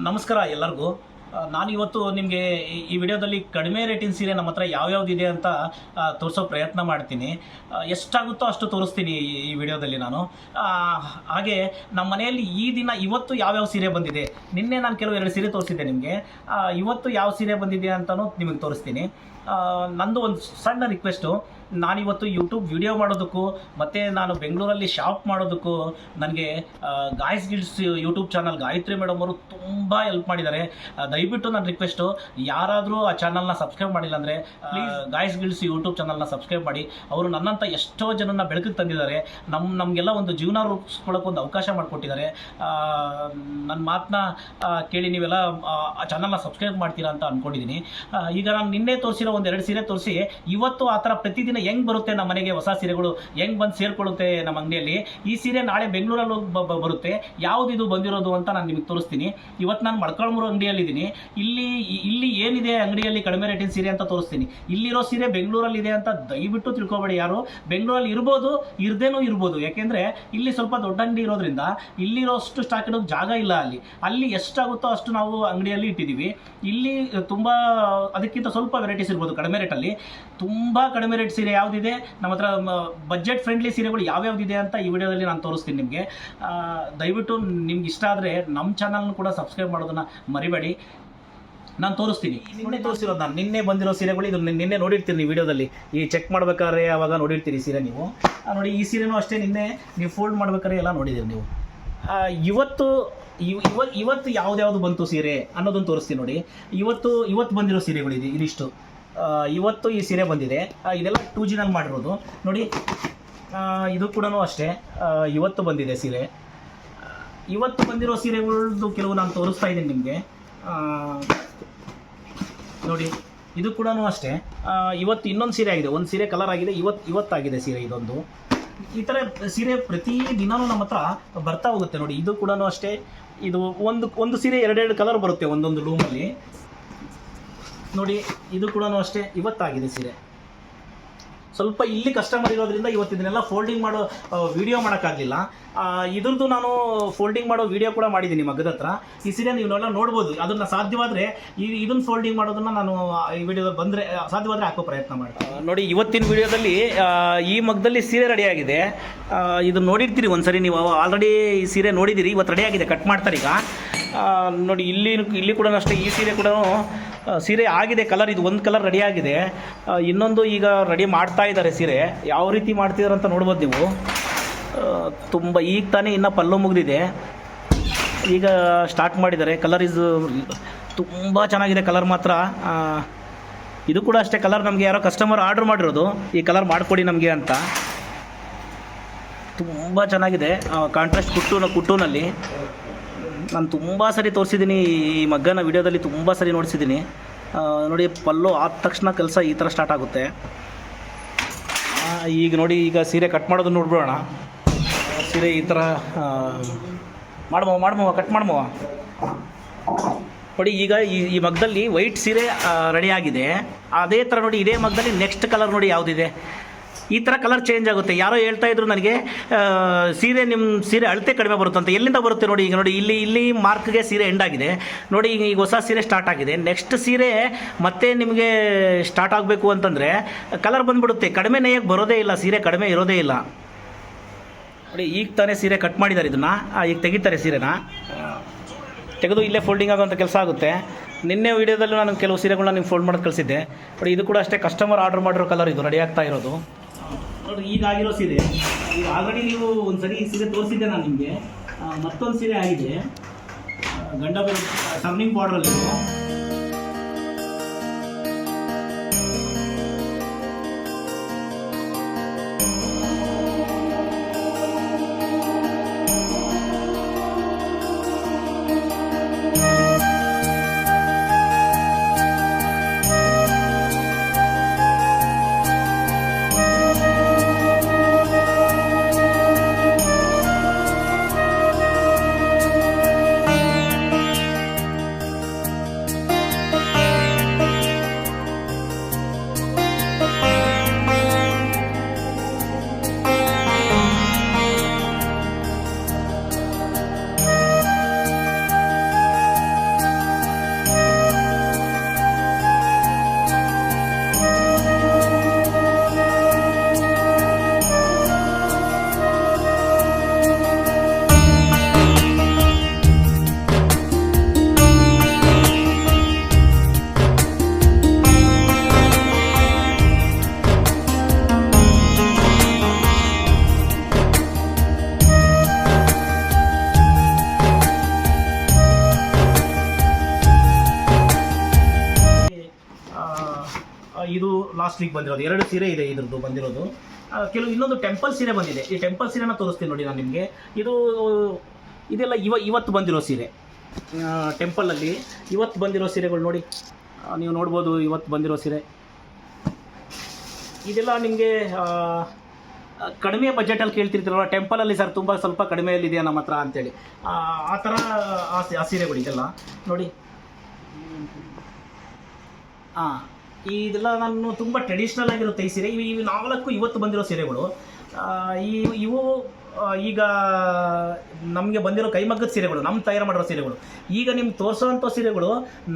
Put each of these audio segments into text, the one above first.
ನಮಸ್ಕಾರ ಎಲ್ಲರಿಗೂ. ನಾನು ಇವತ್ತು ನಿಮಗೆ ಈ ವಿಡಿಯೋದಲ್ಲಿ ಕಡಿಮೆ ರೇಟಿನ ಸೀರೆ ನಮ್ಮ ಹತ್ರ ಯಾವ್ಯಾವ್ದಿದೆ ಅಂತ ತೋರಿಸೋ ಪ್ರಯತ್ನ ಮಾಡ್ತೀನಿ. ಎಷ್ಟಾಗುತ್ತೋ ಅಷ್ಟು ತೋರಿಸ್ತೀನಿ ಈ- ವಿಡಿಯೋದಲ್ಲಿ ನಾನು. ಹಾಗೆ ನಮ್ಮ ಮನೆಯಲ್ಲಿ ಈ ದಿನ ಇವತ್ತು ಯಾವ್ಯಾವ ಸೀರೆ ಬಂದಿದೆ? ನಿನ್ನೆ ನಾನು ಕೆಲವು ಎರಡು ಸೀರೆ ತೋರಿಸಿದ್ದೆ ನಿಮಗೆ. ಇವತ್ತು ಯಾವ ಸೀರೆ ಬಂದಿದೆ ಅಂತಲೂ ನಿಮಗೆ ತೋರಿಸ್ತೀನಿ. ನಂದು ಒಂದು ಸಣ್ಣ ರಿಕ್ವೆಸ್ಟು ನಾನಿವತ್ತು ಯೂಟ್ಯೂಬ್ ವಿಡಿಯೋ ಮಾಡೋದಕ್ಕೂ ಮತ್ತು ನಾನು ಬೆಂಗಳೂರಲ್ಲಿ ಶಾಪ್ ಮಾಡೋದಕ್ಕೂ ನನಗೆ ಗಾಯ್ಸ್ ಗಿಡ್ಸ್ ಯೂಟ್ಯೂಬ್ ಚಾನಲ್ ಗಾಯತ್ರಿ ಮೇಡಮ್ ಅವರು ತುಂಬ ಹೆಲ್ಪ್ ಮಾಡಿದ್ದಾರೆ. ದಯವಿಟ್ಟು ನನ್ನ ರಿಕ್ವೆಸ್ಟು ಯಾರಾದರೂ ಆ ಚಾನಲ್ನ ಸಬ್ಸ್ಕ್ರೈಬ್ ಮಾಡಿಲ್ಲ ಅಂದರೆ ಗಾಯ್ಸ್ ಗಿಡ್ಸ್ ಯೂಟ್ಯೂಬ್ ಚಾನಲ್ನ ಸಬ್ಸ್ಕ್ರೈಬ್ ಮಾಡಿ. ಅವರು ನನ್ನಂಥ ಎಷ್ಟೋ ಜನನ ಬೆಳಕಿಗೆ ತಂದಿದ್ದಾರೆ. ನಮ್ಮ ನಮಗೆಲ್ಲ ಒಂದು ಜೀವನ ರೂಪಿಸ್ಕೊಳ್ಳೋಕೆ ಒಂದು ಅವಕಾಶ ಮಾಡಿಕೊಟ್ಟಿದ್ದಾರೆ. ನನ್ನ ಮಾತನ್ನ ಕೇಳಿ ನೀವೆಲ್ಲ ಆ ಚಾನಲ್ನ ಸಬ್ಸ್ಕ್ರೈಬ್ ಮಾಡ್ತೀರಾ ಅಂತ ಅಂದ್ಕೊಂಡಿದ್ದೀನಿ ಈಗ ನಾನು ನಿನ್ನೆ ತೋರಿಸಿರೋ ಒಂದು ಎರಡು ಸೀರೆ ತೋರಿಸಿ ಇವತ್ತು ಆ ಥರ ಪ್ರತಿದಿನ ಹೆಂಗೆ ಬರುತ್ತೆ ನಮ್ಮ ಮನೆಗೆ ಹೊಸ ಸೀರೆಗಳು? ಹೆಂಗೆ ಬಂದು ಸೇರ್ಕೊಳ್ಳುತ್ತೆ ನಮ್ಮ ಅಂಗಡಿಯಲ್ಲಿ? ಈ ಸೀರೆ ನಾಳೆ ಬೆಂಗಳೂರಲ್ಲಿ ಬರುತ್ತೆ. ಯಾವುದಿದು ಬಂದಿರೋದು ಅಂತ ನಾನು ನಿಮಗೆ ತೋರಿಸ್ತೀನಿ. ಇವತ್ತು ನಾನು ಮಡ್ಕಳ್ಮೂರು ಅಂಗಡಿಯಲ್ಲಿದ್ದೀನಿ. ಇಲ್ಲಿ ಇಲ್ಲಿ ಏನಿದೆ ಅಂಗಡಿಯಲ್ಲಿ ಕಡಿಮೆ ರೇಟಿನ ಸೀರೆ ಅಂತ ತೋರಿಸ್ತೀನಿ. ಇಲ್ಲಿರೋ ಸೀರೆ ಬೆಂಗಳೂರಲ್ಲಿ ಇದೆ ಅಂತ ದಯವಿಟ್ಟು ತಿಳ್ಕೊಬೇಡಿ ಯಾರು. ಬೆಂಗಳೂರಲ್ಲಿ ಇರ್ಬೋದು, ಇರದೇನೂ ಇರ್ಬೋದು. ಯಾಕೆಂದರೆ ಇಲ್ಲಿ ಸ್ವಲ್ಪ ದೊಡ್ಡ ಅಂಗಡಿ ಇರೋದ್ರಿಂದ ಇಲ್ಲಿರೋಷ್ಟು ಸ್ಟಾಕ್ ಇಡೋಕೆ ಜಾಗ ಇಲ್ಲ ಅಲ್ಲಿ. ಅಲ್ಲಿ ಎಷ್ಟಾಗುತ್ತೋ ಅಷ್ಟು ನಾವು ಅಂಗಡಿಯಲ್ಲಿ ಇಟ್ಟಿದ್ದೀವಿ ಇಲ್ಲಿ ತುಂಬ ಅದಕ್ಕಿಂತ ಸ್ವಲ್ಪ ವೆರೈಟೀಸ್ ಇರ್ಬೋದು ಕಡಿಮೆ ರೇಟಲ್ಲಿ. ತುಂಬ ಕಡಿಮೆ ರೇಟ್ ಸೀರೆ ಯಾವುದಿದೆ? ನಮ್ಮ ಹತ್ರ ಬಜೆಟ್ ಫ್ರೆಂಡ್ಲಿ ಸೀರೆಗಳು ಯಾವ್ಯಾವ್ದಿದೆ ಅಂತ ಈ ವಿಡಿಯೋದಲ್ಲಿ ನಾನು ತೋರಿಸ್ತೀನಿ ನಿಮಗೆ. ದಯವಿಟ್ಟು ನಿಮ್ಗೆ ಇಷ್ಟ ಆದರೆ ನಮ್ಮ ಚಾನಲ್ನ ಕೂಡ ಸಬ್ಸ್ಕ್ರೈಬ್ ಮಾಡೋದನ್ನು ಮರಿಬೇಡಿ. ನಾನು ತೋರಿಸ್ತೀನಿ. ನಿನ್ನೆ ತೋರಿಸಿರೋದು ನಾನು, ನಿನ್ನೆ ಬಂದಿರೋ ಸೀರೆಗಳು, ಇದು ನಿನ್ನೆ- ನೋಡಿರ್ತೀನಿ ವಿಡಿಯೋದಲ್ಲಿ. ಈ ಚೆಕ್ ಮಾಡ್ಬೇಕಾದ್ರೆ ಅವಾಗ ನೋಡಿರ್ತೀರಿ ಸೀರೆ ನೀವು. ನೋಡಿ, ಈ ಸೀರೆನೂ ಅಷ್ಟೇ ನಿನ್ನೆ ನೀವು ಫೋಲ್ಡ್ ಮಾಡ್ಬೇಕಾದ್ರೆ ಎಲ್ಲ ನೋಡಿದ್ದೀರಿ ನೀವು. ಇವತ್ತು, ಇವ್ ಇವತ್ತು ಯಾವ್ದು ಯಾವ್ದು ಬಂತು ಸೀರೆ ಅನ್ನೋದನ್ನು ತೋರಿಸ್ತೀನಿ ನೋಡಿ. ಇವತ್ತು ಇವತ್ತು ಬಂದಿರೋ ಸೀರೆಗಳಿದೆ ಇದು ಇದಿಷ್ಟು. ಇವತ್ತು ಈ ಸೀರೆ ಬಂದಿದೆ. ಇದೆಲ್ಲ ಟೂ ಜಿನಲ್ಲಿ ಮಾಡಿರೋದು. ನೋಡಿ ಇದು ಕೂಡ ಅಷ್ಟೇ. ಇವತ್ತು ಬಂದಿದೆ ಸೀರೆ. ಇವತ್ತು ಬಂದಿರೋ ಸೀರೆಗಳದ್ದು ಕೆಲವು ನಾನು ತೋರಿಸ್ತಾ ಇದ್ದೀನಿ ನಿಮಗೆ. ನೋಡಿ, ಇದು ಕೂಡ ಅಷ್ಟೇ. ಇವತ್ತು ಇನ್ನೊಂದು ಸೀರೆ ಆಗಿದೆ. ಒಂದು ಸೀರೆ ಕಲರ್ ಆಗಿದೆ. ಇವತ್ತು ಇವತ್ತಾಗಿದೆ ಸೀರೆ ಇದೊಂದು. ಈ ಥರ ಸೀರೆ ಪ್ರತಿ ದಿನವೂ ನಮ್ಮ ಹತ್ರ ಬರ್ತಾ ಹೋಗುತ್ತೆ. ನೋಡಿ, ಇದು ಕೂಡ ಅಷ್ಟೇ. ಇದು ಒಂದು ಒಂದು ಸೀರೆ ಎರಡೆರಡು ಕಲರ್ ಬರುತ್ತೆ ಒಂದೊಂದು ರೂಮಲ್ಲಿ ನೋಡಿ, ಇದು ಕೂಡ ಅಷ್ಟೇ, ಇವತ್ತಾಗಿದೆ ಸೀರೆ. ಸ್ವಲ್ಪ ಇಲ್ಲಿ ಕಸ್ಟಮರ್ ಇರೋದ್ರಿಂದ ಇವತ್ತು ಇದನ್ನೆಲ್ಲ ಫೋಲ್ಡಿಂಗ್ ಮಾಡೋ ವಿಡಿಯೋ ಮಾಡೋಕ್ಕಾಗಲಿಲ್ಲ. ಇದ್ರದ್ದು ನಾನು ಫೋಲ್ಡಿಂಗ್ ಮಾಡೋ ವಿಡಿಯೋ ಕೂಡ ಮಾಡಿದ್ದೀನಿ ಮಗದ ಹತ್ರ. ಈ ಸೀರೆ ನೀವೆಲ್ಲ ನೋಡ್ಬೋದು, ಅದನ್ನು ಸಾಧ್ಯವಾದರೆ ಈ ಇದನ್ನು ಫೋಲ್ಡಿಂಗ್ ಮಾಡೋದನ್ನು ನಾನು ಈ ವಿಡಿಯೋದಲ್ಲಿ ಬಂದರೆ ಸಾಧ್ಯವಾದರೆ ಹಾಕೋ ಪ್ರಯತ್ನ ಮಾಡ್ತೀನಿ. ನೋಡಿ, ಇವತ್ತಿನ ವಿಡಿಯೋದಲ್ಲಿ ಈ ಮಗದಲ್ಲಿ ಸೀರೆ ರೆಡಿಯಾಗಿದೆ ಇದನ್ನು ಇದು ನೋಡಿರ್ತೀರಿ ಒಂದ್ಸರಿ ನೀವು ಆಲ್ರೆಡಿ ಈ ಸೀರೆ ನೋಡಿದ್ದೀರಿ ಇವತ್ತು ರೆಡಿಯಾಗಿದೆ ಕಟ್ ಮಾಡ್ತಾರೆ ಈಗ. ನೋಡಿ, ಇಲ್ಲಿ ಇಲ್ಲಿ ಕೂಡ ಅಷ್ಟೇ, ಈ ಸೀರೆ ಕೂಡ ಸೀರೆ ಆಗಿದೆ ಕಲರ್ ಇದು ಒಂದು ಕಲರ್ ರೆಡಿ ಆಗಿದೆ. ಇನ್ನೊಂದು ಈಗ ರೆಡಿ ಮಾಡ್ತಾ ಇದ್ದಾರೆ ಸೀರೆ. ಯಾವ ರೀತಿ ಮಾಡ್ತಿದ್ದಾರೆ ಅಂತ ನೋಡ್ಬೋದು ನೀವು. ತುಂಬ ಈಗ ತಾನೇ ಇನ್ನೂ ಪಲ್ಲು ಮುಗಿದಿದೆ. ಈಗ ಸ್ಟಾರ್ಟ್ ಮಾಡಿದ್ದಾರೆ. ಕಲರ್ ಇಸ್ ತುಂಬ ಚೆನ್ನಾಗಿದೆ ಕಲರ್ ಮಾತ್ರ. ಇದು ಕೂಡ ಅಷ್ಟೇ ಕಲರ್ ನಮಗೆ ಯಾರೋ ಕಸ್ಟಮರ್ ಆರ್ಡ್ರ್ ಮಾಡಿರೋದು. ಈ ಕಲರ್ ಮಾಡಿಕೊಡಿ ನಮಗೆ ಅಂತ. ತುಂಬ ಚೆನ್ನಾಗಿದೆ. ಕಾಂಟ್ರಾಸ್ಟ್ ಕುಟ್ಟು ಕುಟ್ಟುನಲ್ಲಿ. ನಾನು ತುಂಬ ಸರಿ ತೋರಿಸಿದ್ದೀನಿ ಈ ಮಗ್ಗನ ವಿಡಿಯೋದಲ್ಲಿ ತುಂಬ ಸರಿ ನೋಡಿಸಿದ್ದೀನಿ ನೋಡಿ, ಪಲ್ಲು ಆದ ತಕ್ಷಣ ಕೆಲಸ ಈ ಥರ ಸ್ಟಾರ್ಟ್ ಆಗುತ್ತೆ. ಈಗ ನೋಡಿ, ಈಗ ಸೀರೆ ಕಟ್ ಮಾಡೋದು ನೋಡ್ಬಿಡೋಣ. ಸೀರೆ ಈ ಥರ ಮಾಡ್ಮವ ಮಾಡ್ಮವ ಕಟ್ ಮಾಡ್ಮವ. ನೋಡಿ, ಈಗ ಈ ಈ ಮಗ್ದಲ್ಲಿ ವೈಟ್ ಸೀರೆ ಆಗಿದೆ. ಅದೇ ಥರ ನೋಡಿ, ಇದೇ ಮಗ್ದಲ್ಲಿ ನೆಕ್ಸ್ಟ್ ಕಲರ್ ನೋಡಿ ಯಾವುದಿದೆ? ಈ ಥರ ಕಲರ್ ಚೇಂಜ್ ಆಗುತ್ತೆ. ಯಾರೋ ಹೇಳ್ತಾ ಇದ್ರು ನನಗೆ ಸೀರೆ ನಿಮ್ಮ ಸೀರೆ ಅಳತೆ ಕಡಿಮೆ ಬರುತ್ತೆ ಅಂತ ಎಲ್ಲಿಂದ ಬರುತ್ತೆ ನೋಡಿ, ಈಗ ನೋಡಿ, ಇಲ್ಲಿ ಇಲ್ಲಿ ಮಾರ್ಕ್ಗೆ ಸೀರೆ ಎಂಡ್ ಆಗಿದೆ. ನೋಡಿ, ಈಗ ಈಗ ಹೊಸ ಸೀರೆ ಸ್ಟಾರ್ಟ್ ಆಗಿದೆ. ನೆಕ್ಸ್ಟ್ ಸೀರೆ ಮತ್ತೆ ನಿಮಗೆ ಸ್ಟಾರ್ಟ್ ಆಗಬೇಕು ಅಂತಂದರೆ ಕಲರ್ ಬಂದುಬಿಡುತ್ತೆ. ಕಡಿಮೆ ನೇಯಕ್ಕೆ ಬರೋದೇ ಇಲ್ಲ, ಸೀರೆ ಕಡಿಮೆ ಇರೋದೇ ಇಲ್ಲ. ನೋಡಿ, ಈಗ ತಾನೇ ಸೀರೆ ಕಟ್ ಮಾಡಿದ್ದಾರೆ ಇದನ್ನು. ಈಗ ತೆಗಿತಾರೆ ಸೀರೆನ. ತೆಗೆದು ಇಲ್ಲೇ ಫೋಲ್ಡಿಂಗ್ ಆಗುವಂಥ ಕೆಲಸ ಆಗುತ್ತೆ. ನಿನ್ನೆ ವೀಡಿಯೋದಲ್ಲೂ ನಾನು ಕೆಲವು ಸೀರೆಗಳನ್ನ ನಿಮ್ಗೆ ಫೋಲ್ಡ್ ಮಾಡೋದು ಕಳಿಸಿದ್ದೆ. ಬಟ್ ಇದು ಕೂಡ ಅಷ್ಟೇ ಕಸ್ಟಮರ್ ಆರ್ಡರ್ ಮಾಡಿರೋ ಕಲರ್ ಇದು ರೆಡಿ ಆಗ್ತಾ ಇರೋದು. ನೋಡಿ ಈಗಾಗಿರೋ ಸೀರೆ. ಈಗ ಆಲ್ರೆಡಿ ನೀವು ಒಂದು ಸರಿ ಈ ಸೀರೆ ತೋರಿಸಿದ್ದೆ ನಾನು ನಿಮಗೆ. ಮತ್ತೊಂದು ಸೀರೆ ಆಗಿದೆ. ಗಂಡ ಟರ್ನಿಂಗ್ ಬಾರ್ಡ್ರಲ್ಲಿ ವೀಕ್ ಬಂದಿರೋದು. ಎರಡು ಸೀರೆ ಇದೆ ಇದ್ರದ್ದು ಬಂದಿರೋದು. ಕೆಲವು ಇನ್ನೊಂದು ಟೆಂಪಲ್ ಸೀರೆ ಬಂದಿದೆ. ಈ ಟೆಂಪಲ್ ಸೀರೆನ ತೋರಿಸ್ತೀನಿ ನೋಡಿ ನಾನು ನಿಮಗೆ. ಇದು, ಇದೆಲ್ಲ ಇವ, ಇವತ್ತು ಬಂದಿರೋ ಸೀರೆ. ಟೆಂಪಲಲ್ಲಿ ಇವತ್ತು ಬಂದಿರೋ ಸೀರೆಗಳು ನೋಡಿ. ನೀವು ನೋಡ್ಬೋದು ಇವತ್ತು ಬಂದಿರೋ ಸೀರೆ. ಇದೆಲ್ಲ ನಿಮಗೆ ಕಡಿಮೆ ಬಜೆಟಲ್ಲಿ ಕೇಳ್ತಿರ್ತೀರಲ್ಲ ಟೆಂಪಲಲ್ಲಿ ಸರ್ ತುಂಬ ಸ್ವಲ್ಪ ಕಡಿಮೆಯಲ್ಲಿದೆಯಾ ನಮ್ಮ ಹತ್ರ ಅಂತೇಳಿ. ಆ ಥರ ಆ ಸೀರೆಗಳು ಇದೆಲ್ಲ ನೋಡಿ. ಹಾಂ ಇದೆಲ್ಲ ನಾನು ತುಂಬ ಟ್ರೆಡಿಷ್ನಲ್ ಆಗಿರುತ್ತೆ ಈ ಸೀರೆ ಇವು ಇವು ನಾಲ್ಕು ಇವತ್ತು ಬಂದಿರೋ ಸೀರೆಗಳು. ಈ, ಇವು ಈಗ ನಮಗೆ ಬಂದಿರೋ ಕೈಮಗ್ಗದ ಸೀರೆಗಳು ನಮ್ಮ ತಯಾರು ಮಾಡಿರೋ ಸೀರೆಗಳು. ಈಗ ನಿಮ್ಗೆ ತೋರಿಸೋವಂಥ ಸೀರೆಗಳು,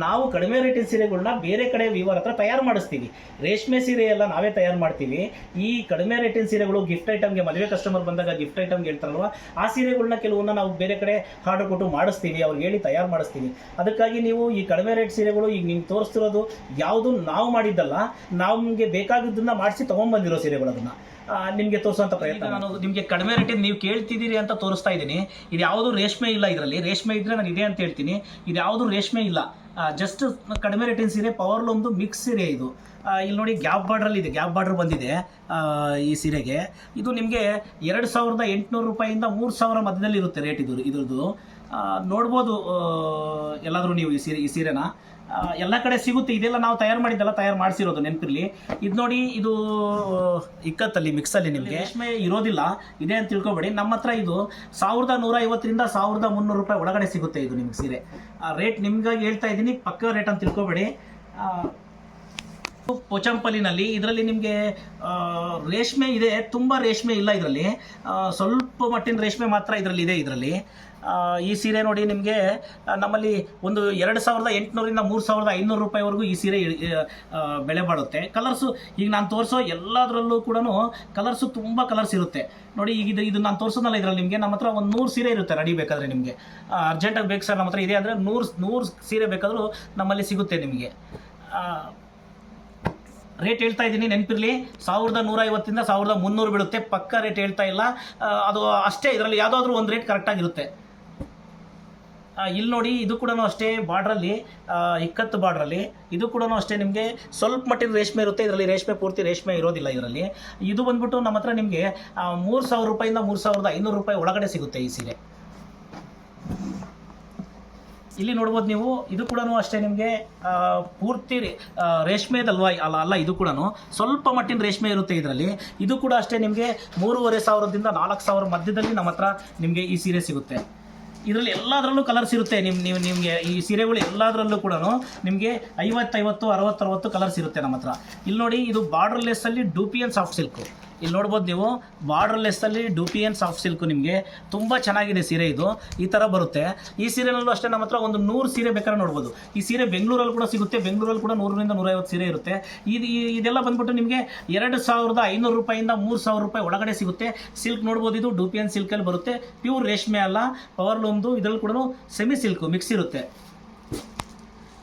ನಾವು ಕಡಿಮೆ ರೇಟಿನ ಸೀರೆಗಳನ್ನ ಬೇರೆ ಕಡೆ ವಿವರ ಹತ್ರ ತಯಾರು ಮಾಡಿಸ್ತೀವಿ. ರೇಷ್ಮೆ ಸೀರೆ ಎಲ್ಲ ನಾವೇ ತಯಾರು ಮಾಡ್ತೀವಿ. ಈ ಕಡಿಮೆ ರೇಟಿನ ಸೀರೆಗಳು ಗಿಫ್ಟ್ ಐಟಮ್ಗೆ ಮದುವೆ ಕಸ್ಟಮರ್ ಬಂದಾಗ ಗಿಫ್ಟ್ ಐಟಮ್ಗೆ ಹೇಳ್ತಾರಲ್ವ, ಆ ಸೀರೆಗಳನ್ನ ಕೆಲವನ್ನ ನಾವು ಬೇರೆ ಕಡೆ ಆರ್ಡರ್ ಕೊಟ್ಟು ಮಾಡಿಸ್ತೀವಿ, ಅವ್ರಿಗೆ ಹೇಳಿ ತಯಾರು ಮಾಡಿಸ್ತೀವಿ. ಅದಕ್ಕಾಗಿ ನೀವು ಈ ಕಡಿಮೆ ರೇಟ್ ಸೀರೆಗಳು ಈಗ ನಿಮ್ಗೆ ತೋರಿಸ್ತಿರೋದು ಯಾವುದು ನಾವು ಮಾಡಿದ್ದಲ್ಲ, ನಮಗೆ ಬೇಕಾಗಿದ್ದನ್ನ ಮಾಡಿಸಿ ತೊಗೊಂಡ್ಬಂದಿರೋ ಸೀರೆಗಳು ಅದನ್ನ. ನಿಮಗೆ ತೋರಿಸುವಂಥ ಪ್ರಯತ್ನ ನಾನು ನಿಮಗೆ ಕಡಿಮೆ ರೇಟಿಂದ ನೀವು ಕೇಳ್ತಿದ್ದೀರಿ ಅಂತ ತೋರಿಸ್ತಾ ಇದ್ದೀನಿ. ಇದು ಯಾವುದು ರೇಷ್ಮೆ ಇಲ್ಲ ಇದರಲ್ಲಿ. ರೇಷ್ಮೆ ಇದ್ರೆ ನಾನು ಇದೆ ಅಂತ ಹೇಳ್ತೀನಿ. ಇದು ಯಾವುದು ರೇಷ್ಮೆ ಇಲ್ಲ. ಜಸ್ಟ್ ಕಡಿಮೆ ರೇಟಿನ ಸೀರೆ ಪವರ್ ಲೂಮ್ದು ಮಿಕ್ಸ್ ಸೀರೆ ಇದು. ಇಲ್ಲಿ ನೋಡಿ ಗ್ಯಾಪ್ ಬಾರ್ಡ್ರಲ್ಲಿ ಇದೆ. ಗ್ಯಾಪ್ ಬಾರ್ಡ್ರ್ ಬಂದಿದೆ ಈ ಸೀರೆಗೆ. ಇದು ನಿಮಗೆ ಎರಡು ಸಾವಿರದ ಎಂಟುನೂರು ರೂಪಾಯಿಂದ ಮೂರು ಸಾವಿರ ಮಧ್ಯದಲ್ಲಿ ಇರುತ್ತೆ ರೇಟ್ ಇದು ಇದ್ರದ್ದು. ನೋಡ್ಬೋದು ಎಲ್ಲಾದರೂ ನೀವು ಈ ಸೀರೆ ಈ ಸೀರೆನ. ಎಲ್ಲ ಕಡೆ ಸಿಗುತ್ತೆ. ಇದೆಲ್ಲ ನಾವು ತಯಾರು ಮಾಡಿದ್ದೆಲ್ಲ ತಯಾರು ಮಾಡಿಸಿರೋದು ನೆನಪಿರಲಿ. ಇದು ನೋಡಿ ಇದು ಇಕ್ಕತ್ತಲ್ಲಿ ಮಿಕ್ಸಲ್ಲಿ ನಿಮಗೆ. ರೇಷ್ಮೆ ಇರೋದಿಲ್ಲ. ಇದೆ ಅಂತ ತಿಳ್ಕೊಬೇಡಿ. ನಮ್ಮ ಹತ್ರ ಇದು ಸಾವಿರದ ನೂರ ಐವತ್ತರಿಂದ ಸಾವಿರದ ಮುನ್ನೂರು ರೂಪಾಯಿ ಒಳಗಡೆ ಸಿಗುತ್ತೆ ಇದು ನಿಮ್ಗೆ ಸೀರೆ. ಆ ರೇಟ್ ನಿಮ್ಗಾಗಿ ಹೇಳ್ತಾ ಇದ್ದೀನಿ. ಪಕ್ಕ ರೇಟ್ ಅಂತ ತಿಳ್ಕೊಬೇಡಿ. ಪೋಚಂಪಲ್ಲಿನಲ್ಲಿ ಪೊಚಂಪಲ್ಲಿನಲ್ಲಿ ಇದರಲ್ಲಿ ನಿಮಗೆ ರೇಷ್ಮೆ ಇದೆ. ತುಂಬ ರೇಷ್ಮೆ ಇಲ್ಲ ಇದರಲ್ಲಿ. ಸ್ವಲ್ಪ ಮಟ್ಟಿನ ರೇಷ್ಮೆ ಮಾತ್ರ ಇದರಲ್ಲಿ ಇದೆ ಇದರಲ್ಲಿ. ಈ ಸೀರೆ ನೋಡಿ ನಿಮಗೆ ನಮ್ಮಲ್ಲಿ ಒಂದು ಎರಡು ಸಾವಿರದ ಎಂಟುನೂರಿಂದ ಮೂರು ಸಾವಿರದ ಐನೂರು ರೂಪಾಯಿವರೆಗೂ ಈ ಸೀರೆ ಬೆಲೆ ಬಾಳುತ್ತೆ. ಕಲರ್ಸು ಈಗ ನಾನು ತೋರಿಸೋ ಎಲ್ಲದರಲ್ಲೂ ಕೂಡ ಕಲರ್ಸು ತುಂಬ ಕಲರ್ಸ್ ಇರುತ್ತೆ. ನೋಡಿ, ಈಗ ಇದು ಇದು ನಾನು ತೋರಿಸೋದಲ್ಲ ಇದರಲ್ಲಿ ನಿಮಗೆ, ನಮ್ಮ ಹತ್ರ ಒಂದು ನೂರು ಸೀರೆ ಇರುತ್ತೆ ರೆಡಿ ಬೇಕಾದರೆ ನಿಮಗೆ. ಅರ್ಜೆಂಟಾಗಿ ಬೇಕು ಸರ್ ನಮ್ಮ ಹತ್ರ ಇದೆ ಅಂದರೆ ನೂರು ನೂರು ಸೀರೆ ಬೇಕಾದರೂ ನಮ್ಮಲ್ಲಿ ಸಿಗುತ್ತೆ ನಿಮಗೆ. ರೇಟ್ ಹೇಳ್ತಾ ಇದ್ದೀನಿ, ನೆನಪಿರಲಿ. ಸಾವಿರದ ನೂರ ಐವತ್ತಿಂದ ಸಾವಿರದ ಮುನ್ನೂರು ಬೀಳುತ್ತೆ. ಪಕ್ಕ ರೇಟ್ ಹೇಳ್ತಾ ಇಲ್ಲ. ಅದು ಅಷ್ಟೇ, ಇದರಲ್ಲಿ ಯಾವುದಾದ್ರೂ ಒಂದು ರೇಟ್ ಕರೆಕ್ಟಾಗಿರುತ್ತೆ ಇಲ್ಲಿ ನೋಡಿ, ಇದು ಕೂಡ ಅಷ್ಟೇ ಬಾರ್ಡ್ರಲ್ಲಿ ಇಕ್ಕತ್ತು ಬಾರ್ಡ್ರಲ್ಲಿ ಇದು ಕೂಡ ಅಷ್ಟೇ ನಿಮಗೆ ಸ್ವಲ್ಪ ಮಟ್ಟಿನ ರೇಷ್ಮೆ ಇರುತ್ತೆ, ಇದರಲ್ಲಿ ರೇಷ್ಮೆ, ಪೂರ್ತಿ ರೇಷ್ಮೆ ಇರೋದಿಲ್ಲ ಇದರಲ್ಲಿ. ಇದು ಬಂದ್ಬಿಟ್ಟು ನಮ್ಮ ಹತ್ರ ನಿಮಗೆ ಮೂರು ಸಾವಿರ ರೂಪಾಯಿಂದ ಮೂರು ಸಾವಿರದ ಐನೂರು ರೂಪಾಯಿ ಒಳಗಡೆ ಸಿಗುತ್ತೆ ಈ ಸೀರೆ. ಇಲ್ಲಿ ನೋಡ್ಬೋದು ನೀವು, ಇದು ಕೂಡ ಅಷ್ಟೇ ನಿಮಗೆ ಪೂರ್ತಿ ರೇಷ್ಮೆದಲ್ವಾ, ಅಲ್ಲ ಅಲ್ಲ, ಇದು ಕೂಡ ಸ್ವಲ್ಪ ಮಟ್ಟಿನ ರೇಷ್ಮೆ ಇರುತ್ತೆ ಇದರಲ್ಲಿ. ಇದು ಕೂಡ ಅಷ್ಟೇ ನಿಮಗೆ ಮೂರುವರೆ ಸಾವಿರದಿಂದ ನಾಲ್ಕು ಸಾವಿರ ಮಧ್ಯದಲ್ಲಿ ನಮ್ಮ ನಿಮಗೆ ಈ ಸೀರೆ ಸಿಗುತ್ತೆ. ಇದರಲ್ಲಿ ಎಲ್ಲದರಲ್ಲೂ ಕಲರ್ಸ್ ಇರುತ್ತೆ ನಿಮ್ಮ ನೀವು ನಿಮಗೆ ಈ ಸೀರೆಗಳು ಎಲ್ಲದರಲ್ಲೂ ಕೂಡ ನಿಮಗೆ ಐವತ್ತೈವತ್ತು, ಅರವತ್ತರವತ್ತು ಕಲರ್ಸ್ ಇರುತ್ತೆ ನಮ್ಮ ಹತ್ರ. ಇಲ್ಲಿ ನೋಡಿ ಇದು ಬಾರ್ಡರ್ ಲೆಸ್ಸಲ್ಲಿ ಡೂಪಿಯನ್ ಸಾಫ್ಟ್ ಸಿಲ್ಕು ಇಲ್ಲಿ ನೋಡ್ಬೋದು ನೀವು ಬಾರ್ಡರ್ ಡೂಪಿಯನ್ ಸಾಫ್ಟ್ ಸಿಲ್ಕು ನಿಮಗೆ ತುಂಬ ಚೆನ್ನಾಗಿದೆ ಸೀರೆ ಇದು. ಈ ಥರ ಬರುತ್ತೆ. ಈ ಸೀರೆನಲ್ಲೂ ಅಷ್ಟೇ ನಮ್ಮ ಹತ್ರ ಒಂದು ನೂರು ಸೀರೆ ಬೇಕಾದ್ರೆ ನೋಡ್ಬೋದು. ಈ ಸೀರೆ ಬೆಂಗಳೂರಲ್ಲಿ ಕೂಡ ಸಿಗುತ್ತೆ. ಬೆಂಗಳೂರಲ್ಲಿ ಕೂಡ ನೂರರಿಂದ ನೂರೈವತ್ತು ಸೀರೆ ಇರುತ್ತೆ. ಇದು ಇದೆಲ್ಲ ಬಂದ್ಬಿಟ್ಟು ನಿಮಗೆ ಎರಡು ಸಾವಿರದ ಐನೂರು ರೂಪಾಯಿಂದ ಮೂರು ಸಾವಿರ ರೂಪಾಯಿ ಒಳಗಡೆ ಸಿಗುತ್ತೆ. ಸಿಲ್ಕ್ ನೋಡ್ಬೋದು ಇದು ಡೂಪಿಯನ್ ಸಿಲ್ಕಲ್ಲಿ ಬರುತ್ತೆ. ಪ್ಯೂರ್ ರೇಷ್ಮೆ ಅಲ್ಲ. ಪವರ್ ಲೂಮ್ದು ಇದರಲ್ಲಿ ಕೂಡ ಸೆಮಿ ಸಿಲ್ಕು ಮಿಕ್ಸ್ ಇರುತ್ತೆ.